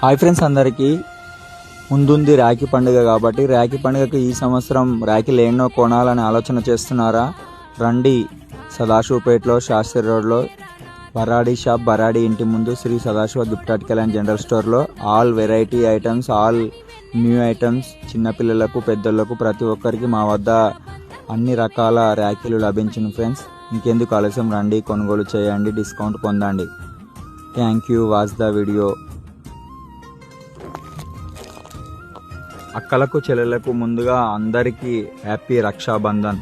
Hi friends అందరికీ. ముందుంది రాఖీ పండుగ కాబట్టి రాఖీ పండుగకి ఈ సంవత్సరం రాఖీలు ఎన్నో కొనాలని ఆలోచన చేస్తున్నారా? రండి సదాశివపేటలో శాస్త్రి రోడ్లో బరాడీ షాప్ బరాడీ ఇంటి ముందు Shri Sadasiva gift article and general స్టోర్లో. All variety items all new items చిన్నపిల్లలకు పెద్దలకు ప్రతి ఒక్కరికి మా వద్ద అన్ని రకాల ర్యాకీలు లభించిన ఫ్రెండ్స్. ఇంకెందుకు ఆలస్యం? రండి కొనుగోలు చేయండి డిస్కౌంట్ పొందండి. Thank you. Watch the video. అక్కలకు చెల్లెలకు ముందుగా అందరికీ హ్యాపీ రక్షాబంధన్.